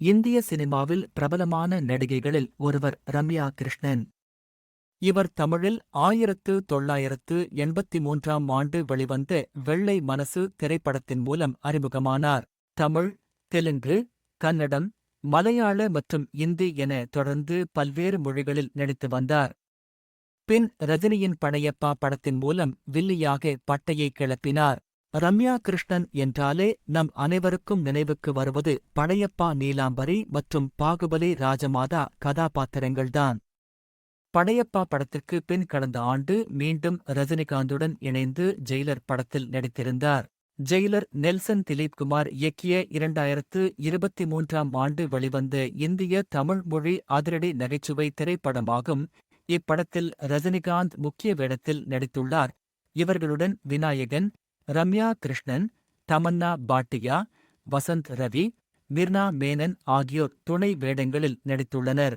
இந்திய சினிமாவில் பிரபலமான நடிகைகளில் ஒருவர் ரம்யா கிருஷ்ணன். இவர் தமிழில் ஆயிரத்து தொள்ளாயிரத்து எண்பத்தி மூன்றாம் ஆண்டு வெளிவந்த வெள்ளை மனசு திரைப்படத்தின் மூலம் அறிமுகமானார். தமிழ் தெலுங்கு கன்னடம் மலையாள மற்றும் இந்தி என தொடர்ந்து பல்வேறு மொழிகளில் நடித்து வந்தார். பின் ரஜினியின் படையப்பா படத்தின் மூலம் வில்லியாக பட்டையை கிளப்பினார். ரம்யா கிருஷ்ணன் என்றாலே நம் அனைவருக்கும் நினைவுக்கு வருவது படையப்பா நீலாம்பரி மற்றும் பாகுபலி ராஜமாதா கதாபாத்திரங்கள்தான். படையப்பா படத்திற்கு பின் கடந்த ஆண்டு மீண்டும் ரஜினிகாந்துடன் இணைந்து ஜெயிலர் படத்தில் நடித்திருந்தார். ஜெயிலர் நெல்சன் திலீப்குமார் இயக்கிய இரண்டாயிரத்து இருபத்தி மூன்றாம் ஆண்டு வெளிவந்த இந்திய தமிழ் மொழி அதிரடி நகைச்சுவை திரைப்படமாகும். இப்படத்தில் ரஜினிகாந்த் முக்கிய வேடத்தில் நடித்துள்ளார். இவர்களுடன் விநாயகன் ரம்யா கிருஷ்ணன் தமன்னா பாட்டியா வசந்த் ரவி மிர்னா மேனன் ஆகியோர் துணை வேடங்களில் நடித்துள்ளனர்.